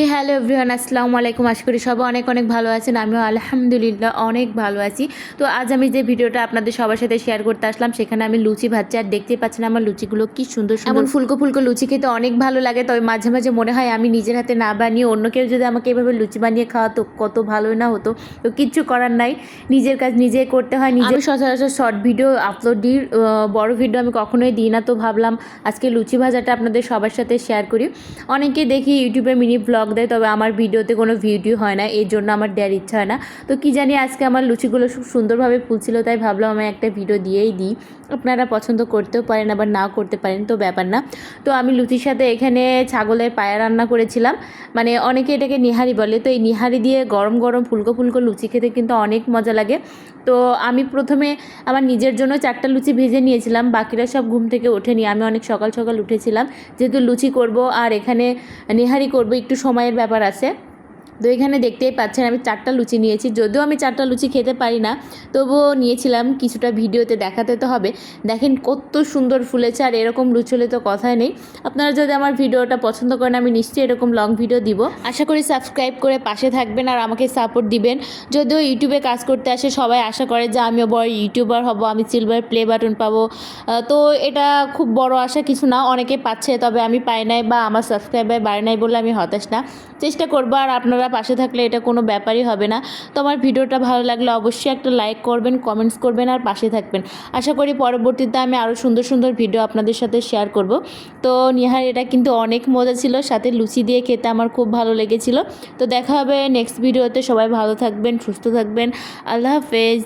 হে hello everyone আসসালামু আলাইকুম। আশা করি সবাই অনেক অনেক ভালো আছেন। আমিও আলহামদুলিল্লাহ অনেক ভালো আছি। তো আজ আমি যে ভিডিওটা আপনাদের সবার সাথে শেয়ার করতে আসলাম সেখানে আমি লুচি ভাজছি আর দেখতে পাচ্ছেন আমার লুচিগুলো কি সুন্দর এমন ফুলকো ফুলকো লুচি খেতে অনেক ভালো লাগে তবে মাঝে মাঝে মনে হয় আমি নিজের হাতে না বানিয়ে অন্য কেউ যদি আমাকে এভাবে লুচি বানিয়ে খাওয়াতো কত ভালোই না হতো। তো কিচ্ছু করার নাই। নিজের কাজ নিজে করতে হয়। নিজে সচরাচর শর্ট ভিডিও আপলোড দিই। বড় ভিডিও আমি কখনোই দিই না তো ভাবলাম আজকে লুচি ভাজাটা আপনাদের সবার সাথে শেয়ার করি। অনেকে দেখি ইউটিউবে মিনি ব্লগ দেয়, তবে আমার ভিডিওতে কোনো ভিডিও হয় না, এর জন্য আমার দেওয়ার ইচ্ছা হয় না। তো কি জানি আজকে আমার লুচিগুলো খুব সুন্দরভাবে ফুলছিল, তাই ভাবলাম আমি একটা ভিডিও দিয়েই দিই। আপনারা পছন্দ করতেও পারেন, আবার নাও করতে পারেন, তো ব্যাপার না। তো আমি লুচির সাথে এখানে ছাগলের পায়া রান্না করেছিলাম। মানে অনেকে এটাকে নিহারি বলে, তো এই নিহারি দিয়ে গরম গরম ফুলকো ফুলকো লুচি খেতে কিন্তু অনেক মজা লাগে। তো আমি প্রথমে আমার নিজের জন্য চারটা লুচি ভেজে নিয়েছিলাম, বাকিরা সব ঘুম থেকে ওঠেনি। আমি অনেক সকাল সকাল উঠেছিলাম, যেহেতু লুচি করব আর এখানে নেহারি করব, একটু সময়ের ব্যাপার আছে। তো এখানে দেখতেই পাচ্ছেন আমি চারটা লুচি নিয়েছি। যদিও আমি চারটা লুচি খেতে পারি না, তবুও নিয়েছিলাম কিছুটা ভিডিওতে দেখাতে তো হবে। দেখেন কত সুন্দর ফুলেছে আর এরকম লুচি হলে তো কথাই নেই। আপনারা যদি আমার ভিডিওটা পছন্দ করেন, আমি নিশ্চয়ই এরকম লং ভিডিও দিব। আশা করি সাবস্ক্রাইব করে পাশে থাকবেন আর আমাকে সাপোর্ট দিবেন। যদিও ইউটিউবে কাজ করতে আসে, সবাই আশা করে যে আমিও বড় ইউটিউবার হব, আমি সিলভার প্লে বাটন পাবো। তো এটা খুব বড় আশা কিছু না, অনেকে পাচ্ছে, তবে আমি পাই নাই বা আমার সাবস্ক্রাইবার বাড়ে নাই বলে আমি হতাশ না। চেষ্টা করব আর আপনারা পাশে থাকলে এটা কোনো ব্যাপারই হবে না। তো আমার ভিডিওটা ভালো লাগলে অবশ্যই একটা লাইক করবেন কমেন্টস করবেন আর পাশে থাকবেন। আশা করি পরবর্তীতে আমি আরও সুন্দর সুন্দর ভিডিও আপনাদের সাথে শেয়ার করব। তো নিহার এটা কিন্তু অনেক মজা ছিল, সাথে লুচি দিয়ে খেতে আমার খুব ভালো লেগেছিল। তো দেখা হবে নেক্সট ভিডিওতে সবাই ভালো থাকবেন, সুস্থ থাকবেন। আল্লাহ হাফেজ।